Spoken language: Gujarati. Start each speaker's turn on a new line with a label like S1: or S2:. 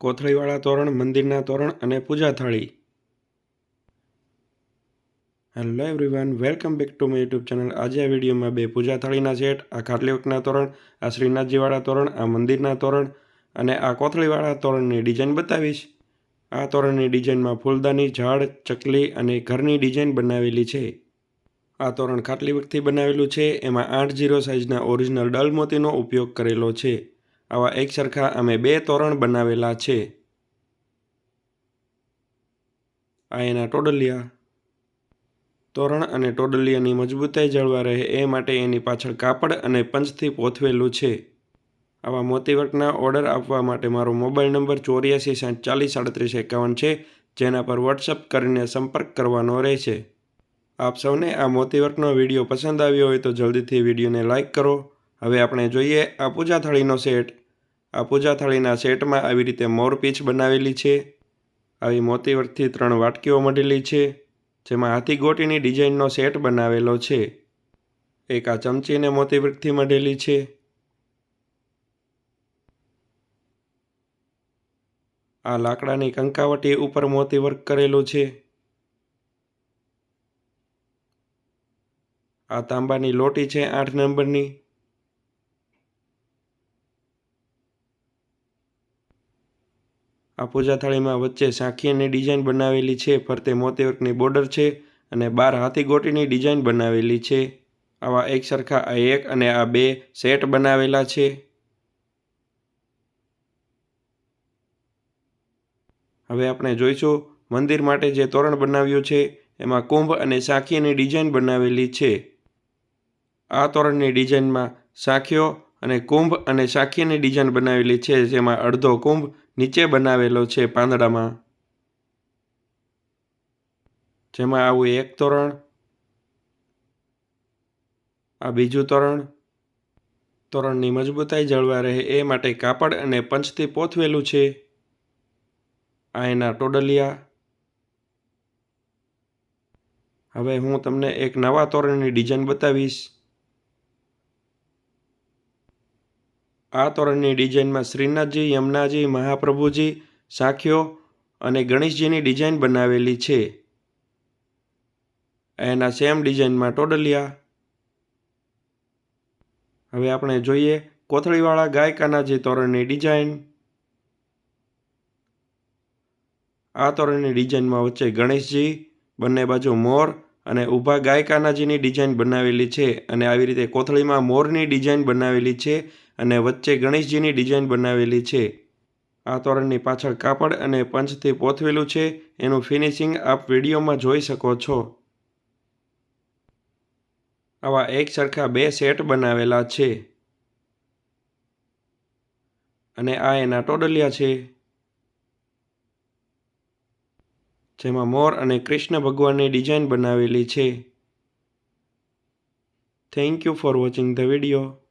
S1: કોથળીવાળા તોરણ, મંદિરના તોરણ અને પૂજા થાળી. Hello everyone welcome back to my YouTube channel આજે આ વિડીયોમાં બે પૂજા થાળીના સેટ, આ ખાટલીવકના તોરણ, આ શ્રીનાથજીવાળા તોરણ, આ મંદિરના તોરણ અને આ કોથળીવાળા તોરણની ડિઝાઇન બતાવીશ. આ તોરણની ડિઝાઇનમાં ફૂલદાની, ઝાડ, ચકલી અને ઘરની ડિઝાઇન બનાવેલી છે. આ તોરણ ખાટલી વખતથી બનાવેલું છે, એમાં આઠ જીરો સાઇઝના ઓરિજિનલ ડલ મોતીનો ઉપયોગ કરેલો છે. આવા એક સરખા અમે બે તોરણ બનાવેલા છે. આ એના ટોડલિયા. તોરણ અને ટોડલિયાની મજબૂતાઈ જળવા રહે એ માટે એની પાછળ કાપડ અને પંચથી પોથવેલું છે. આવા મોતીવર્કના ઓર્ડર આપવા માટે મારો મોબાઈલ નંબર ચોર્યાસી સાઠ ચાલીસ સાડત્રીસ એકાવન છે, જેના પર વોટ્સઅપ કરીને સંપર્ક કરવાનો રહેશે. આપ સૌને આ મોતીવર્કનો વીડિયો પસંદ આવ્યો હોય તો જલ્દીથી વિડીયોને લાઇક કરો. હવે આપણે જોઈએ આ પૂજા થાળીનો સેટ. આ પૂજા થાળીના સેટમાં આવી રીતે મોર પીચ બનાવેલી છે. આવી મોતીવર્કથી ત્રણ વાટકીઓ મળેલી છે, જેમાં હાથી ગોટીની ડિઝાઇનનો સેટ બનાવેલો છે. એક આ ચમચીને મોતીવર્કથી મઢેલી છે. આ લાકડાની કંકાવટી ઉપર મોતીવર્ક કરેલું છે. આ તાંબાની લોટી છે આઠ નંબરની. આ પૂજા થાળીમાં વચ્ચે સાંખીની ડિઝાઇન બનાવેલી છે. ફરતે મોતીવર્કની બોર્ડર છે અને બાર હાથી ગોટીની ડિઝાઇન બનાવેલી છે. આવા એક સરખા આ એક અને આ બે સેટ બનાવેલા છે. હવે આપણે જોઈશું મંદિર માટે જે તોરણ બનાવ્યું છે. એમાં કુંભ અને સાખીની ડિઝાઇન બનાવેલી છે. આ તોરણની ડિઝાઇનમાં સાખીઓ અને કુંભ અને સાખીની ડિઝાઇન બનાવેલી છે. જેમાં અડધો કુંભ નીચે બનાવેલો છે પાંદડામાં. જેમાં આવું એક તોરણ, આ બીજું તોરણ. તોરણની મજબૂતાઈ જળવા રહે એ માટે કાપડ અને પંચથી પોથવેલું છે. આ એના ટોડલિયા. હવે હું તમને એક નવા તોરણની ડિઝાઇન બતાવીશ. આ તોરણની ડિઝાઇનમાં શ્રીનાથજી, યમુનાજી, મહાપ્રભુજી, સાખીઓ અને ગણેશજીની ડિઝાઇન બનાવેલી છે. એના સેમ ડિઝાઇનમાં ટોડલિયા. હવે આપણે જોઈએ કોથળીવાળા ગાયકાના જે તોરણની ડિઝાઇન. આ તોરણની ડિઝાઇનમાં વચ્ચે ગણેશજી, બંને બાજુ મોર અને ઊભા ગાયકાનાજીની ડિઝાઇન બનાવેલી છે અને આવી રીતે કોથળીમાં મોરની ડિઝાઇન બનાવેલી છે. અને વચ્ચે ગણેશજીની ડિઝાઇન બનાવેલી છે. આ તોરણની પાછળ કાપડ અને પંચથી પોથવેલું છે. એનું ફિનિશિંગ આપ વિડીયોમાં જોઈ શકો છો. આવા એક સરખા બે સેટ બનાવેલા છે. અને આ એના ટોડલિયા છે. જેમાં મોર અને કૃષ્ણ ભગવાનની ડિઝાઇન બનાવેલી છે. Thank you for watching the video.